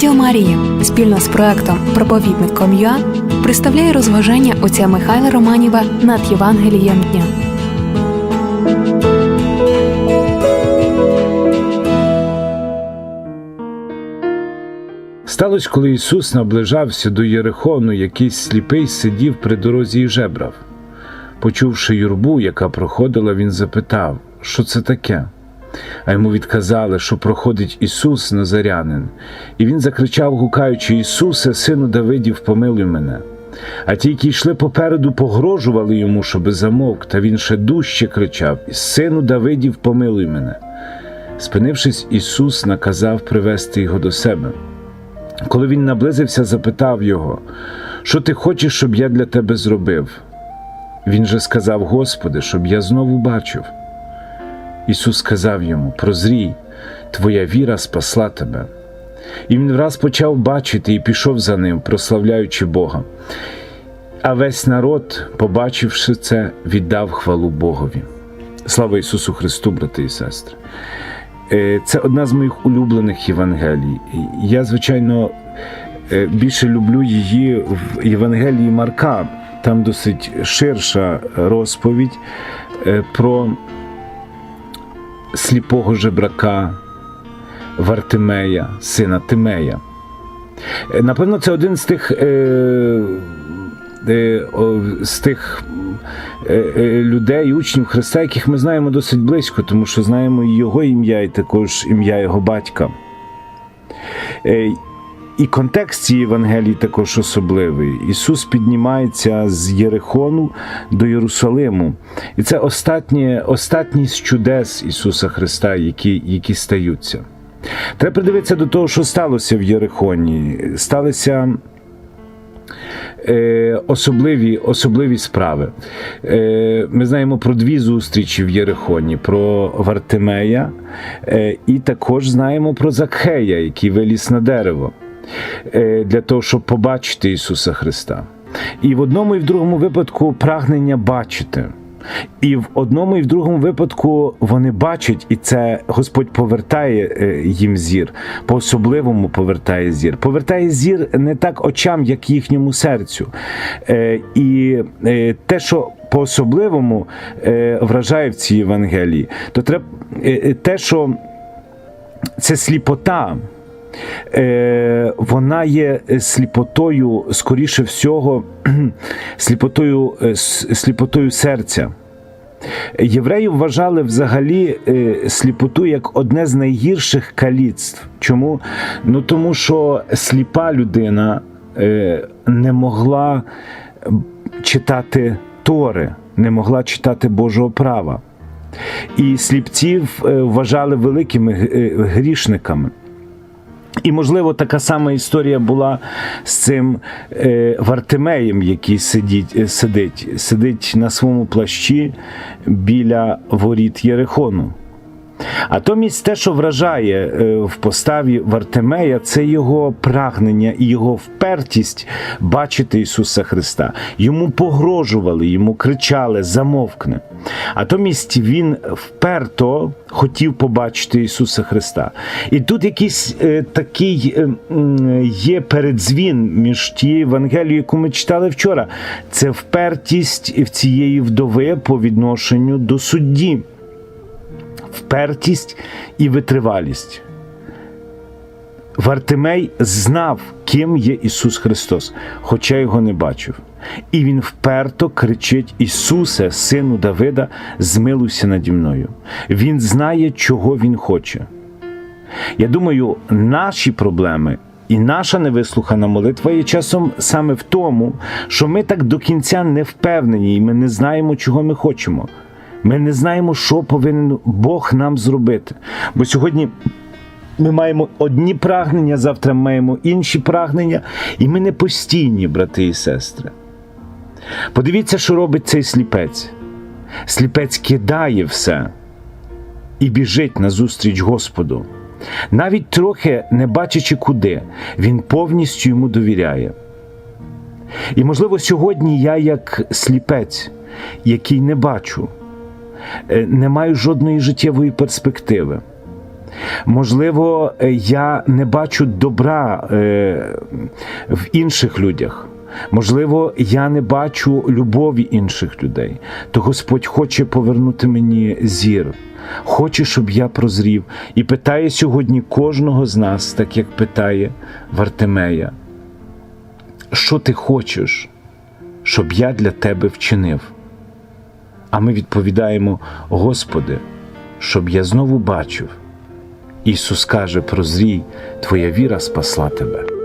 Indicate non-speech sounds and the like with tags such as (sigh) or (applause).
Радіо Марія спільно з проектом Проповідник.com.ua представляє розважання отця Михайла Романіва над Євангелієм дня. Сталося, коли Ісус наближався до Єрихону, якийсь сліпий сидів при дорозі і жебрав. Почувши юрбу, яка проходила, він запитав, що це таке. А йому відказали, що проходить Ісус Назарянин, і він закричав, гукаючи Ісусе, сину Давидів, помилуй мене. А ті, які йшли попереду, погрожували йому, щоби замовк, та він ще дужче кричав: Сину Давидів, помилуй мене. Спинившись, Ісус наказав привести його до себе. Коли він наблизився, запитав його, що ти хочеш, щоб я для тебе зробив? Він же сказав, Господи, щоб я знову бачив. Ісус сказав йому: Прозрій, твоя віра спасла тебе. І він враз почав бачити і пішов за ним, прославляючи Бога. А весь народ, побачивши це, віддав хвалу Богові. Слава Ісусу Христу, брати і сестри! Е, Це одна з моїх улюблених Євангелій. Я, звичайно, е, більше люблю її в Євангелії Марка. Там досить ширша розповідь е, про сліпого жебрака Вартимея, сина Тимея. Е, Напевно, це один з тих. Е, е, з тих е, е, людей, учнів Христа, яких ми знаємо досить близько, тому що знаємо і його ім'я, і також ім'я його батька. Е, І контекст цієї Євангелії також особливий. Ісус піднімається з Єрихону до Єрусалиму. І це останнє, останній з чудес Ісуса Христа, які, які стаються. Треба придивитися до того, що сталося в Єрихоні. Сталися е, особливі, особливі справи. Е, ми знаємо про дві зустрічі в Єрихоні: про Вартимея, е, і також знаємо про Закхея, який виліз на дерево для того, щоб побачити Ісуса Христа. І в одному і в другому випадку прагнення бачити. І в одному і в другому випадку вони бачать, і це Господь повертає е, їм зір, по-особливому повертає зір. Повертає зір не так очам, як їхньому серцю. Е, І е, те, що по-особливому е, вражає в цій Євангелії, то треба е, е, те, що це сліпота. Е, вона є сліпотою, скоріше всього, (clears throat) сліпотою, е, сліпотою серця. Євреї вважали взагалі е, сліпоту як одне з найгірших каліцтв. Чому? Ну тому що сліпа людина е, не могла читати Тори, не могла читати Божого права. І сліпців е, вважали великими е, грішниками. І, можливо, така сама історія була з цим е, Вартимеєм, який сидить, е, сидить, сидить на своєму плащі біля воріт Єрихону. А томість те, що вражає е, в поставі Вартимея, це його прагнення і його впертість бачити Ісуса Христа. Йому погрожували, йому кричали, замовкне. А томість він вперто хотів побачити Ісуса Христа. І тут якийсь е, такий е, є передзвін між тією Евангелією, яку ми читали вчора. Це впертість в цієї вдови по відношенню до судді впертість і витривалість. Вартимей знав, ким є Ісус Христос, хоча його не бачив. І він вперто кричить: Ісусе, сину Давида, змилуйся наді мною. Він знає, чого Він хоче. Я думаю, наші проблеми і наша невислухана молитва є часом саме в тому, що ми так до кінця не впевнені, і ми не знаємо, чого ми хочемо. Ми не знаємо, що повинен Бог нам зробити. Бо сьогодні ми маємо одні прагнення, завтра маємо інші прагнення, і ми не постійні, брати і сестри. Подивіться, що робить цей сліпець. Сліпець кидає все і біжить назустріч Господу. Навіть трохи не бачачи куди, він повністю йому довіряє. І, можливо, сьогодні я, як сліпець, який не бачу, не маю жодної життєвої перспективи. Можливо, е, я не бачу добра е, в інших людях. Можливо, я не бачу любові інших людей, то Господь хоче повернути мені зір, хоче, щоб я прозрів, і питає сьогодні кожного з нас, так як питає Вартимея, що ти хочеш, щоб я для тебе вчинив? А ми відповідаємо: Господи, щоб я знову бачив. Ісус каже: прозрій, твоя віра спасла тебе.